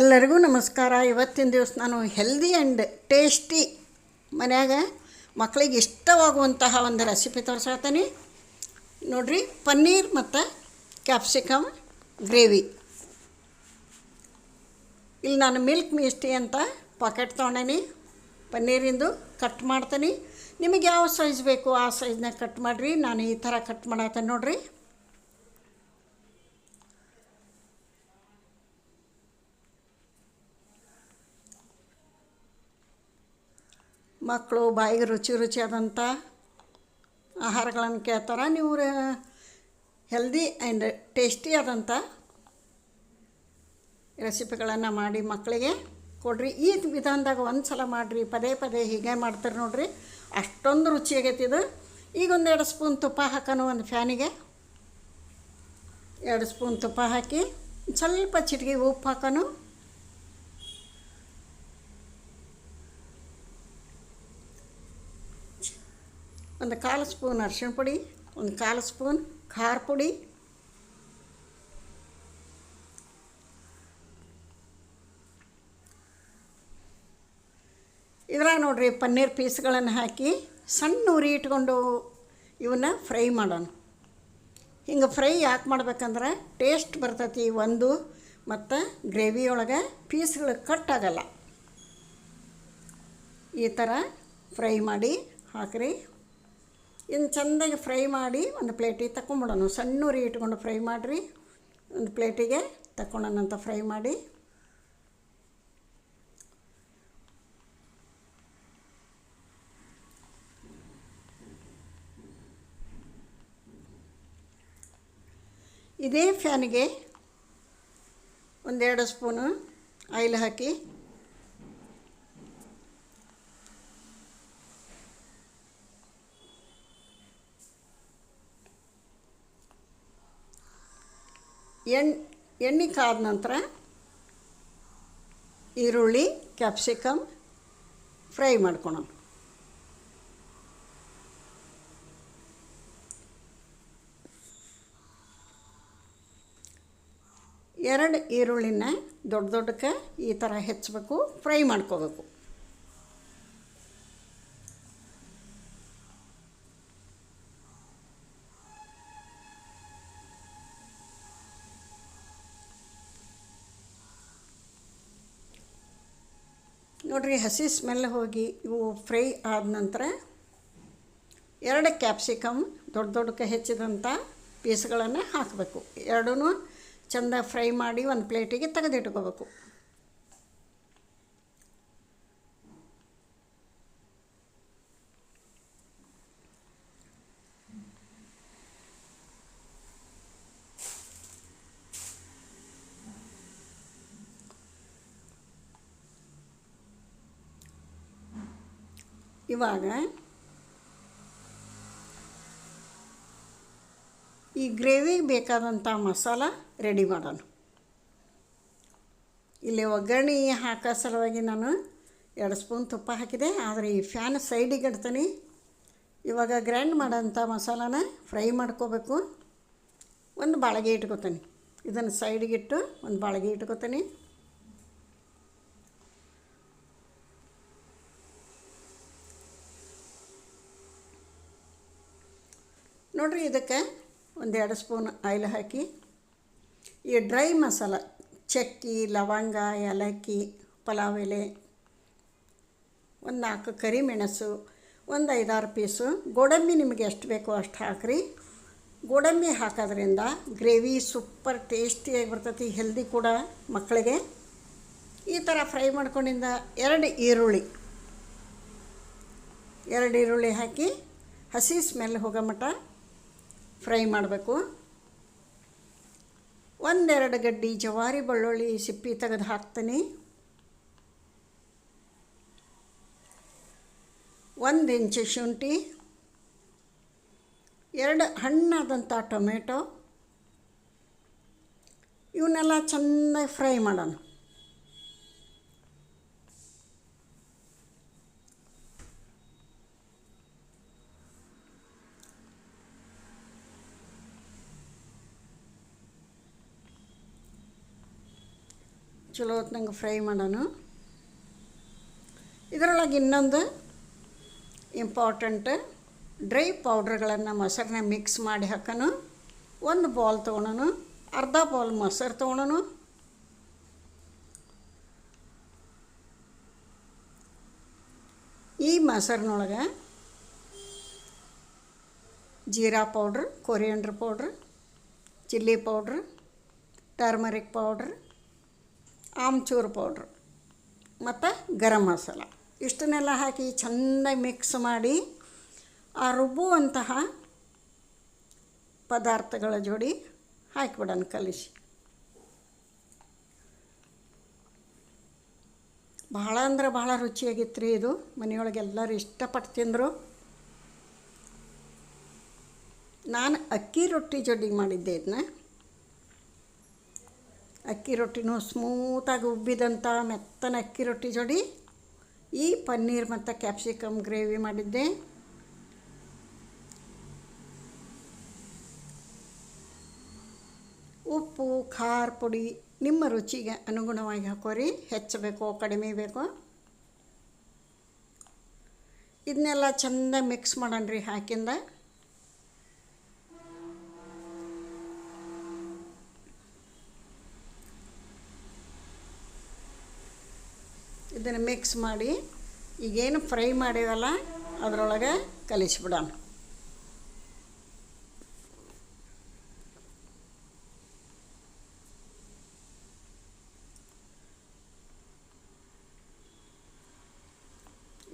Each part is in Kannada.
ಎಲ್ಲರಿಗೂ ನಮಸ್ಕಾರ. ಇವತ್ತಿನ ದಿವಸ ನಾನು ಹೆಲ್ದಿ ಆ್ಯಂಡ್ ಟೇಸ್ಟಿ ಮನ್ಯಾಗ ಮಕ್ಕಳಿಗೆ ಇಷ್ಟವಾಗುವಂತಹ ಒಂದು ರೆಸಿಪಿ ತೋರಿಸ್ತೀನಿ. ನೋಡಿರಿ, ಪನ್ನೀರ್ ಮತ್ತು ಕ್ಯಾಪ್ಸಿಕಮ್ ಗ್ರೇವಿ ಇಲ್ಲಿ ನಾನು ಮಿಲ್ಕ್ ಮಿಸ್ಟಿ ಅಂತ ಪಾಕೆಟ್ ತೊಗೊಂಡೇನಿ. ಪನ್ನೀರಿಂದು ಕಟ್ ಮಾಡ್ತೀನಿ. ನಿಮಗೆ ಯಾವ ಸೈಜ್ ಬೇಕು ಆ ಸೈಜ್ನಾಗ ಕಟ್ ಮಾಡಿರಿ. ನಾನು ಈ ಥರ ಕಟ್ ಮಾಡತ್ತೇನೆ ನೋಡ್ರಿ. ಮಕ್ಕಳು ಬಾಯಿಗೆ ರುಚಿ ರುಚಿಯಾದಂಥ ಆಹಾರಗಳನ್ನು ಕೇಳ್ತಾರೆ. ನೀವು ಹೆಲ್ದಿ ಆ್ಯಂಡ್ ಟೇಸ್ಟಿ ಆದಂಥ ರೆಸಿಪಿಗಳನ್ನು ಮಾಡಿ ಮಕ್ಕಳಿಗೆ ಕೊಡ್ರಿ. ಈ ವಿಧಾನದಾಗ ಒಂದು ಸಲ ಮಾಡಿರಿ. ಪದೇ ಪದೇ ಹೀಗೆ ಮಾಡ್ತಾರೆ ನೋಡ್ರಿ. ಅಷ್ಟೊಂದು ರುಚಿಯಾಗೈತಿ ಇದು. ಈಗ ಒಂದೆರಡು ಸ್ಪೂನ್ ತುಪ್ಪ ಹಾಕೋಣ ಒಂದು ಫ್ಯಾನಿಗೆ. ಎರಡು ಸ್ಪೂನ್ ತುಪ್ಪ ಹಾಕಿ ಸ್ವಲ್ಪ ಚಿಟಿಕೆ ಉಪ್ಪು ಹಾಕೋಣ ಒಂದು ಕಾಲು ಸ್ಪೂನ್ ಅರಿಶಿಣ ಪುಡಿ, ಒಂದು ಕಾಲು ಸ್ಪೂನ್ ಖಾರ ಪುಡಿ, ಇದ್ರಾಗ ನೋಡಿರಿ ಪನ್ನೀರ್ ಪೀಸ್ಗಳನ್ನು ಹಾಕಿ ಸಣ್ಣ ಉರಿ ಇಟ್ಕೊಂಡು ಇವನ್ನ ಫ್ರೈ ಮಾಡೋಣ. ಹಿಂಗೆ ಫ್ರೈ ಯಾಕೆ ಮಾಡ್ಬೇಕಂದ್ರೆ ಟೇಸ್ಟ್ ಬರ್ತೈತಿ ಒಂದು, ಮತ್ತು ಗ್ರೇವಿ ಒಳಗೆ ಪೀಸ್ಗಳು ಕಟ್ ಆಗಲ್ಲ. ಈ ಥರ ಫ್ರೈ ಮಾಡಿ ಹಾಕ್ರಿ. ಇನ್ನು ಚೆಂದಾಗಿ ಫ್ರೈ ಮಾಡಿ ಒಂದು ಪ್ಲೇಟಿಗೆ ತಗೊಂಬಿಡೋಣ ಸಣ್ಣ ಉರಿ ಇಟ್ಕೊಂಡು ಫ್ರೈ ಮಾಡಿರಿ. ಒಂದು ಪ್ಲೇಟಿಗೆ ತಗೊಳ್ಳೋಣಂತ ಫ್ರೈ ಮಾಡಿ. ಇದೇ ಫ್ಯಾನಿಗೆ ಒಂದೆರಡು ಸ್ಪೂನು ಆಯಿಲ್ ಹಾಕಿ ಎಣ್ ಎಣ್ಣೆ ಕಾದ ನಂತರ ಈರುಳ್ಳಿ ಕ್ಯಾಪ್ಸಿಕಮ್ ಫ್ರೈ ಮಾಡ್ಕೊಳೋಣ. ಎರಡು ಈರುಳ್ಳಿನ ದೊಡ್ಡ ದೊಡ್ಡಕ್ಕೆ ಈ ಥರ ಹೆಚ್ಚಬೇಕು ಫ್ರೈ ಮಾಡ್ಕೋಬೇಕು. ನೋಡ್ರಿ, ಹಸಿ ಸ್ಮೆಲ್ ಹೋಗಿ ಇವು ಫ್ರೈ ಆದ ನಂತರ ಎರಡು ಕ್ಯಾಪ್ಸಿಕಮ್ ದೊಡ್ಡ ದೊಡ್ಡಕ್ಕೆ ಹೆಚ್ಚಿದಂಥ ಪೀಸ್ಗಳನ್ನು ಹಾಕಬೇಕು. ಎರಡೂ ಚೆಂದ ಫ್ರೈ ಮಾಡಿ ಒಂದು ಪ್ಲೇಟಿಗೆ ತೆಗೆದಿಟ್ಕೋಬೇಕು. ಇವಾಗ ಈ ಗ್ರೇವಿಗೆ ಬೇಕಾದಂಥ ಮಸಾಲ ರೆಡಿ ಮಾಡೋಣ. ಇಲ್ಲಿ ಒಗ್ಗರಣೆ ಹಾಕೋ ಸಲುವಾಗಿ ನಾನು ಎರಡು ಸ್ಪೂನ್ ತುಪ್ಪ ಹಾಕಿದೆ, ಆದರೆ ಈ ಫ್ಯಾನ್ ಸೈಡಿಗೆ ಇಡ್ತೀನಿ. ಇವಾಗ ಗ್ರೈಂಡ್ ಮಾಡೋಂಥ ಮಸಾಲಾನ ಫ್ರೈ ಮಾಡ್ಕೋಬೇಕು. ಒಂದು ಬಾಳಗೆ ಇಟ್ಕೋತೀನಿ. ಇದನ್ನು ಸೈಡಿಗಿಟ್ಟು ಒಂದು ಬಾಳಗೆ ಇಟ್ಕೋತೀನಿ. ನೋಡಿರಿ ಇದಕ್ಕೆ ಒಂದೆರಡು ಸ್ಪೂನ್ ಆಯಿಲ್ ಹಾಕಿ. ಈ ಡ್ರೈ ಮಸಾಲ, ಚಕ್ಕಿ, ಲವಂಗ, ಏಲಕ್ಕಿ, ಪಲಾವ್ ಎಲೆ, ಒಂದು ನಾಲ್ಕು ಕರಿಮೆಣಸು, ಒಂದು ಐದಾರು ಪೀಸು. ಗೋಡಂಬಿ ನಿಮಗೆ ಎಷ್ಟು ಬೇಕೋ ಅಷ್ಟು ಹಾಕಿರಿ. ಗೋಡಂಬಿ ಹಾಕೋದ್ರಿಂದ ಗ್ರೇವಿ ಸೂಪರ್ ಟೇಸ್ಟಿಯಾಗಿ ಬರ್ತೈತಿ, ಹೆಲ್ದಿ ಕೂಡ ಮಕ್ಕಳಿಗೆ. ಈ ಥರ ಫ್ರೈ ಮಾಡ್ಕೊಂಡಿಂದ ಎರಡು ಈರುಳ್ಳಿ. ಎರಡು ಈರುಳ್ಳಿ ಹಾಕಿ ಹಸಿ ಸ್ಮೆಲ್ ಹೋಗೋ ಮಟ್ಟ ಫ್ರೈ ಮಾಡಬೇಕು. ಒಂದೆರಡು ಗಡ್ಡಿ ಜವಾರಿ ಬೆಳ್ಳುಳ್ಳಿ ಸಿಪ್ಪಿ ತೆಗೆದು ಹಾಕ್ತೀನಿ. ಒಂದು ಇಂಚು ಶುಂಠಿ, ಎರಡು ಹಣ್ಣಾದಂಥ ಟೊಮೆಟೊ, ಇವನ್ನೆಲ್ಲ ಚೆನ್ನಾಗಿ ಫ್ರೈ ಮಾಡೋಣ. ಚಲೋ ಹೊತ್ನಂಗೆ ಫ್ರೈ ಮಾಡೋಣ ಇದರೊಳಗೆ ಇನ್ನೊಂದು ಇಂಪಾರ್ಟೆಂಟ್ ಡ್ರೈ ಪೌಡ್ರ್ಗಳನ್ನು ಮೊಸರನ್ನ ಮಿಕ್ಸ್ ಮಾಡಿ ಹಾಕೋಣ ಒಂದು ಬೌಲ್ ತೊಗೊಳೋಣ ಅರ್ಧ ಬೌಲ್ ಮೊಸರು ತೊಗೊಳೋಣ ಈ ಮೊಸರಿನೊಳಗೆ jeera powder coriander powder chilli powder turmeric powder amchur powder ಮತ್ತು ಗರಂ ಮಸಾಲ. ಇಷ್ಟನ್ನೆಲ್ಲ ಹಾಕಿ ಚೆನ್ನಾಗಿ ಮಿಕ್ಸ್ ಮಾಡಿ ಆ ರುಬ್ಬುವಂತಹ ಪದಾರ್ಥಗಳ ಜೋಡಿ ಹಾಕಿಬಿಡೋಣ ಕಲಿಸಿ. ಭಾಳ ಅಂದ್ರೆ ಭಾಳ ರುಚಿಯಾಗಿತ್ತು ರೀ ಇದು. ಮನೆಯೊಳಗೆ ಎಲ್ಲರೂ ಇಷ್ಟಪಟ್ಟು ತಿಂದರು. ನಾನು ಅಕ್ಕಿ ರೊಟ್ಟಿ ಜೊತೆಗೆ ಮಾಡಿದ್ದೆ ಇದನ್ನ. ಅಕ್ಕಿ ರೊಟ್ಟಿನೂ ಸ್ಮೂತಾಗಿ ಉಬ್ಬಿದಂಥ ಮೆತ್ತನ ಅಕ್ಕಿ ರೊಟ್ಟಿ ಜೋಡಿ ಈ ಪನ್ನೀರ್ ಮತ್ತು ಕ್ಯಾಪ್ಸಿಕಮ್ ಗ್ರೇವಿ ಮಾಡಿದ್ದೆ. ಉಪ್ಪು, ಖಾರ ಪುಡಿ ನಿಮ್ಮ ರುಚಿಗೆ ಅನುಗುಣವಾಗಿ ಹಾಕೋರಿ. ಹೆಚ್ಚಬೇಕು, ಕಡಿಮೆ ಬೇಕು. ಇದನ್ನೆಲ್ಲ ಚೆಂದ ಮಿಕ್ಸ್ ಮಾಡೋಣ ರೀ ಹಾಕಿಂದ. ಇದನ್ನು ಮಿಕ್ಸ್ ಮಾಡಿ, ಈಗೇನು ಫ್ರೈ ಮಾಡೀವಲ್ಲ ಅದರೊಳಗೆ ಕಲಿಸ್ಬಿಡೋಣ.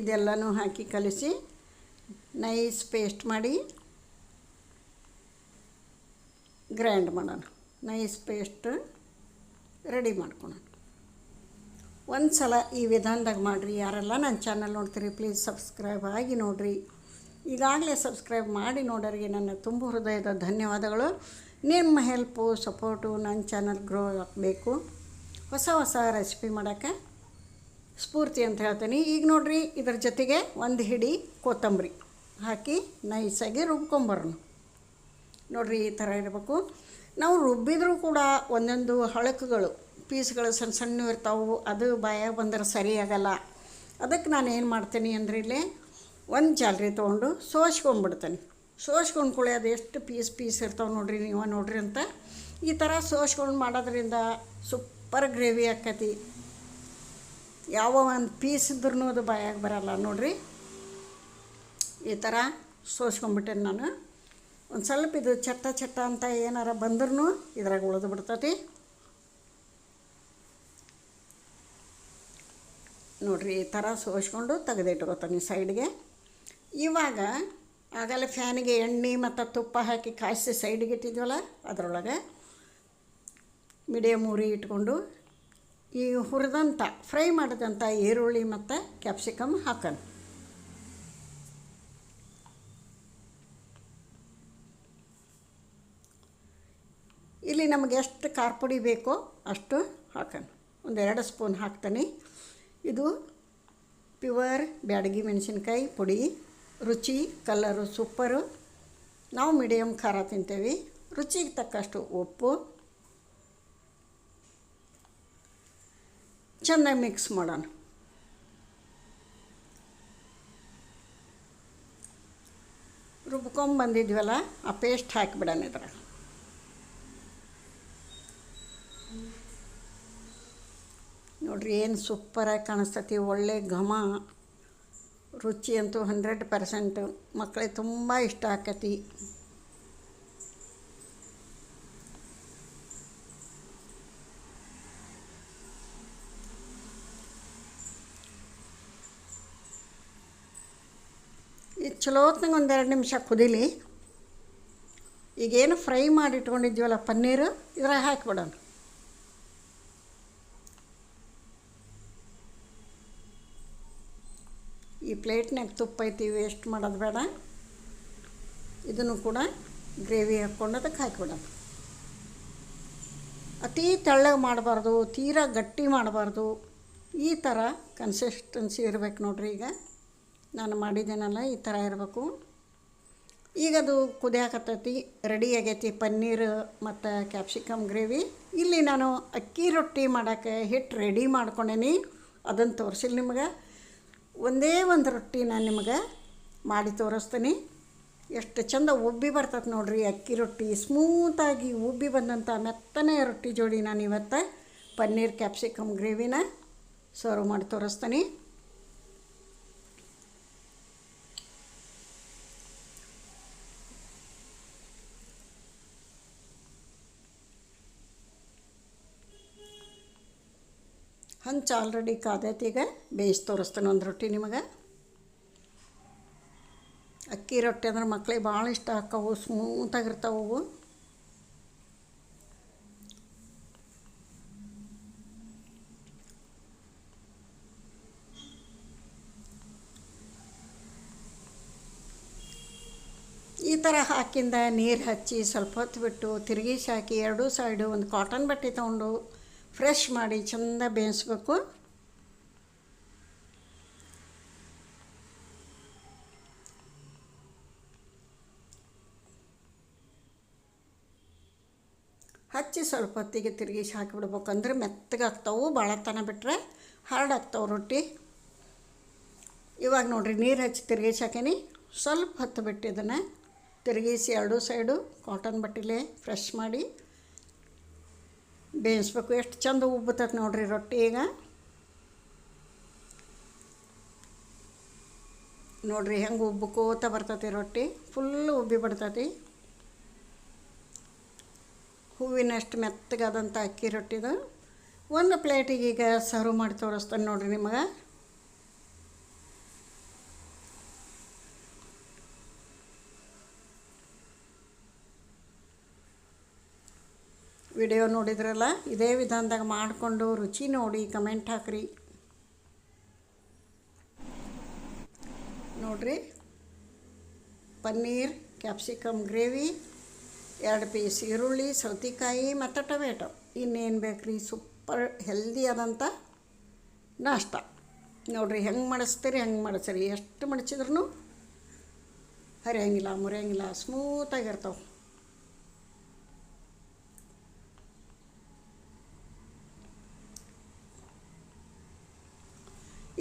ಇದೆಲ್ಲನೂ ಹಾಕಿ ಕಲಿಸಿ ನೈಸ್ ಪೇಸ್ಟ್ ಮಾಡಿ ಗ್ರೈಂಡ್ ಮಾಡೋಣ. ನೈಸ್ ಪೇಸ್ಟ್ ರೆಡಿ ಮಾಡ್ಕೊಳೋಣ. ಒಂದು ಸಲ ಈ ವಿಧಾನದಾಗ ಮಾಡಿರಿ. ಯಾರೆಲ್ಲ ನನ್ನ ಚಾನಲ್ ನೋಡ್ತೀರಿ ಪ್ಲೀಸ್ ಸಬ್ಸ್ಕ್ರೈಬ್ ಆಗಿ ನೋಡಿರಿ. ಈಗಾಗಲೇ ಸಬ್ಸ್ಕ್ರೈಬ್ ಮಾಡಿ ನೋಡೋರಿಗೆ ನನ್ನ ತುಂಬ ಹೃದಯದ ಧನ್ಯವಾದಗಳು. ನಿಮ್ಮ ಹೆಲ್ಪು ಸಪೋರ್ಟು ನನ್ನ ಚಾನಲ್ ಗ್ರೋ ಆಗಬೇಕು. ಹೊಸ ಹೊಸ ರೆಸಿಪಿ ಮಾಡೋಕ್ಕೆ ಸ್ಫೂರ್ತಿ ಅಂತ ಹೇಳ್ತೀನಿ. ಈಗ ನೋಡಿರಿ, ಇದ್ರ ಜೊತೆಗೆ ಒಂದು ಹಿಡಿ ಕೊತ್ತಂಬರಿ ಹಾಕಿ ನೈಸಾಗಿ ರುಬ್ಕೊಂಬರೋಣ ನೋಡಿರಿ, ಈ ಥರ ಇರಬೇಕು. ನಾವು ರುಬ್ಬಿದರೂ ಕೂಡ ಒಂದೊಂದು ಹಳಕುಗಳು ಪೀಸ್ಗಳು ಸಣ್ಣ ಸಣ್ಣ ಇರ್ತಾವೆ, ಅದು ಬಾಯಾಗ ಬಂದ್ರೆ ಸರಿಯಾಗಲ್ಲ ಅದಕ್ಕೆ ನಾನು ಏನು ಮಾಡ್ತೀನಿ ಅಂದ್ರೆ ಇಲ್ಲಿ ಒಂದು ಜಾಲರಿ ತೊಗೊಂಡು ಸೋಸ್ಕೊಂಡ್ಬಿಡ್ತೀನಿ ಸೋಸ್ಕೊಂಡು ಅದು ಎಷ್ಟು ಪೀಸ್ ಪೀಸ್ ಇರ್ತಾವೆ ನೋಡ್ರಿ ನೀವು ನೋಡ್ರಿ ಅಂತ. ಈ ಥರ ಸೋಸ್ಕೊಂಡು ಮಾಡೋದ್ರಿಂದ ಸೂಪರ್ ಗ್ರೇವಿ ಆಕತಿ. ಯಾವ ಒಂದು ಪೀಸ್ ಇದ್ರೂ ಅದು ಬಾಯಾಗ ಬರಲ್ಲ ನೋಡ್ರಿ. ಈ ಥರ ಸೋಸ್ಕೊಂಡ್ಬಿಟ್ಟೇನೆ ನಾನು. ಒಂದು ಸ್ವಲ್ಪ ಇದು ಚಟ್ಟ ಚಟ್ಟ ಅಂತ ಏನಾರ ಬಂದ್ರೂ ಇದ್ರಾಗ ಉಳಿದು ಬಿಡ್ತತಿ. ನೋಡ್ರಿ, ಈ ಥರ ಸೋಸ್ಕೊಂಡು ತೆಗೆದಿಟ್ಕೋತೀನಿ ಸೈಡ್ಗೆ. ಇವಾಗ ಆಗಲ್ಲ ಫ್ಯಾನಿಗೆ ಎಣ್ಣೆ ಮತ್ತು ತುಪ್ಪ ಹಾಕಿ ಕಾಯಿಸಿ ಸೈಡ್ಗೆ ಇಟ್ಟಿದ್ವಲ್ಲ, ಅದರೊಳಗೆ ಮೀಡಿಯಮ್ ಉರಿ ಇಟ್ಕೊಂಡು ಈ ಹುರಿದಂಥ ಫ್ರೈ ಮಾಡಿದಂಥ ಈರುಳ್ಳಿ ಮತ್ತು ಕ್ಯಾಪ್ಸಿಕಮ್ ಹಾಕೋಣ. ಇಲ್ಲಿ ನಮಗೆ ಎಷ್ಟು ಖಾರ ಪುಡಿ ಬೇಕೋ ಅಷ್ಟು ಹಾಕೋಣ. ಒಂದೆರಡು ಸ್ಪೂನ್ ಹಾಕ್ತಾನೆ. ಇದು ಪ್ಯೂವರ್ ಬ್ಯಾಡಗಿ ಮೆಣಸಿನ್ಕಾಯಿ ಪುಡಿ. ರುಚಿ ಕಲ್ಲರು ಸೂಪರು. ನಾವು ಮೀಡಿಯಮ್ ಖಾರ ತಿಂತೇವೆ. ರುಚಿಗೆ ತಕ್ಕಷ್ಟು ಉಪ್ಪು. ಚೆನ್ನಾಗಿ ಮಿಕ್ಸ್ ಮಾಡೋಣ. ರುಬ್ಕೊಂಬಂದಿದ್ವಲ್ಲ ಆ ಪೇಸ್ಟ್ ಹಾಕಿಬಿಡೋಣ ಇದ್ರಾಗ ನೋಡ್ರಿ ಏನು ಸೂಪರಾಗಿ ಕಾಣಿಸ್ತತಿ, ಒಳ್ಳೆ ಘಮ, ರುಚಿ ಅಂತೂ ಹಂಡ್ರೆಡ್ ಪರ್ಸೆಂಟು ಮಕ್ಕಳಿಗೆ ತುಂಬ ಇಷ್ಟ ಆಕತಿ. ಇದು ಚಲೋ ಹೊತ್ನಾಗ ಒಂದೆರಡು ನಿಮಿಷ ಕುದೀಲಿ. ಈಗೇನು ಫ್ರೈ ಮಾಡಿ ಇಟ್ಕೊಂಡಿದ್ವಲ್ಲ ಪನ್ನೀರು, ಇದ್ರಾಗ ಹಾಕಿಬಿಡೋಣ. ಈ ಪ್ಲೇಟ್ನಾಗ ತುಪ್ಪ ಐತಿ ವೇಸ್ಟ್ ಮಾಡೋದು ಬೇಡ. ಇದನ್ನು ಕೂಡ ಗ್ರೇವಿ ಹಾಕ್ಕೊಂಡು ಅದಕ್ಕೆ ಹಾಕಿಬಿಡೋದು. ಅತೀ ತೆಳ್ಳಗೆ ಮಾಡಬಾರ್ದು, ತೀರಾ ಗಟ್ಟಿ ಮಾಡಬಾರ್ದು. ಈ ಥರ ಕನ್ಸಿಸ್ಟೆನ್ಸಿ ಇರಬೇಕು ನೋಡ್ರಿ ಈಗ. ನಾನು ಮಾಡಿದ್ದೇನಲ್ಲ, ಈ ಥರ ಇರಬೇಕು. ಈಗ ಅದು ಕುದಿಯಾಕತ್ತೈತಿ ರೆಡಿ ಆಗೈತಿ ಪನ್ನೀರ್ ಮತ್ತು ಕ್ಯಾಪ್ಸಿಕಮ್ ಗ್ರೇವಿ. ಇಲ್ಲಿ ನಾನು ಅಕ್ಕಿ ರೊಟ್ಟಿ ಮಾಡೋಕ್ಕೆ ಹಿಟ್ಟು ರೆಡಿ ಮಾಡ್ಕೊಂಡೇನಿ. ಅದನ್ನು ತೋರಿಸಿಲ್ಲ ನಿಮ್ಗೆ. ಒಂದೇ ಒಂದು ರೊಟ್ಟಿ ನಾನು ನಿಮಗೆ ಮಾಡಿ ತೋರಿಸ್ತೀನಿ. ಎಷ್ಟು ಚಂದ ಉಬ್ಬಿ ಬರ್ತದೆ ನೋಡ್ರಿ ಅಕ್ಕಿ ರೊಟ್ಟಿ. ಸ್ಮೂತಾಗಿ ಉಬ್ಬಿ ಬಂದಂಥ ಮೆತ್ತನೆ ರೊಟ್ಟಿ ಜೋಡಿ ನಾನು ಇವತ್ತು ಪನ್ನೀರ್ ಕ್ಯಾಪ್ಸಿಕಮ್ ಗ್ರೇವಿನ ಸರ್ವ್ ಮಾಡಿ ತೋರಿಸ್ತೀನಿ. ಹಂಚು ಆಲ್ರೆಡಿ ಕಾದೈತಿ ಈಗ ಬೇಯಿಸಿ ತೋರಿಸ್ತೇನೆ ಒಂದು ರೊಟ್ಟಿ ನಿಮಗೆ. ಅಕ್ಕಿ ರೊಟ್ಟಿ ಅಂದ್ರೆ ಮಕ್ಳಿಗೆ ಭಾಳ ಇಷ್ಟ ಸ್ಮೂತಾಗಿರ್ತಾವೆ ಅವು. ಈ ಥರ ಹಾಕಿಂದ ನೀರು ಹಚ್ಚಿ ಸ್ವಲ್ಪ ಹೊತ್ತು ಬಿಟ್ಟು ತಿರುಗಿಸಿ ಹಾಕಿ ಎರಡೂ ಸೈಡು ಒಂದು ಕಾಟನ್ ಬಟ್ಟೆ ತೊಗೊಂಡು ಫ್ರೆಶ್ ಮಾಡಿ ಚೆಂದ ಬೇಯಿಸ್ಬೇಕು. ಹಚ್ಚಿ ಸ್ವಲ್ಪ ಹೊತ್ತಿಗೆ ತಿರುಗಿಸಿ ಹಾಕಿಬಿಡ್ಬೇಕು. ಅಂದ್ರೆ ಮೆತ್ತಗಾಗ್ತಾವೆ ಭಾಳ ತನ ಬಿಟ್ಟರೆ ಹಾರ್ಡ್ ಆಗ್ತಾವೆ ರೊಟ್ಟಿ. ಇವಾಗ ನೋಡಿರಿ, ನೀರು ಹಚ್ಚಿ ತಿರುಗಿಸಿ ಹಾಕೀನಿ. ಸ್ವಲ್ಪ ಹೊತ್ತು ಬಿಟ್ಟು ಇದನ್ನು ತಿರುಗಿಸಿ ಎರಡೂ ಸೈಡು ಕಾಟನ್ ಬಟ್ಟೆಲೆ ಫ್ರೆಶ್ ಮಾಡಿ ಬೇಯಿಸ್ಬೇಕು ಎಷ್ಟು ಚಂದ ಉಬ್ಬತೈತೆ ನೋಡ್ರಿ ರೊಟ್ಟಿ ಈಗ. ನೋಡ್ರಿ ಹೆಂಗೆ ಉಬ್ಬಕೋತ ಬರ್ತೈತಿ ರೊಟ್ಟಿ ಫುಲ್ಲು ಉಬ್ಬಿ ಬಿಡ್ತೈತಿ ಹೂವಿನಷ್ಟು ಮೆತ್ತಗಾದಂಥ ಅಕ್ಕಿ ರೊಟ್ಟಿದು. ಒಂದು ಪ್ಲೇಟಿಗೆ ಈಗ ಸರ್ವ್ ಮಾಡಿ ತೋರಿಸ್ತಾನೆ ನೋಡ್ರಿ ನಿಮಗೆ. ವಿಡಿಯೋ ನೋಡಿದ್ರಲ್ಲ, ಇದೇ ವಿಧಾನದಾಗ ಮಾಡಿಕೊಂಡು ರುಚಿ ನೋಡಿ ಕಮೆಂಟ್ ಹಾಕ್ರಿ. ನೋಡ್ರಿ, ಪನ್ನೀರ್ ಕ್ಯಾಪ್ಸಿಕಮ್ ಗ್ರೇವಿ, ಎರಡು ಪೀಸ್ ಈರುಳ್ಳಿ, ಸೌತೆಕಾಯಿ ಮತ್ತು ಟೊಮೆಟೊ. ಇನ್ನೇನು ಬೇಕು ರೀ ಸೂಪರ್ ಹೆಲ್ದಿ ಆದಂಥ ನಾಷ್ಟ. ನೋಡಿರಿ, ಹೆಂಗೆ ಮಾಡಿಸ್ತೀರಿ, ಹೆಂಗೆ ಮಾಡಿಸ್ರಿ? ಎಷ್ಟು ಮಡಚಿದ್ರೂ ಹರಿಯಂಗಿಲ್ಲ, ಮುರಿಯಂಗಿಲ್ಲ ಸ್ಮೂತಾಗಿರ್ತಾವೆ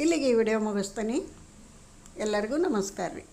ಇಲ್ಲಿಗೆ ಈ ವಿಡಿಯೋ ಮುಗಿಸ್ತೀನಿ. ಎಲ್ಲರಿಗೂ ನಮಸ್ಕಾರ ರೀ.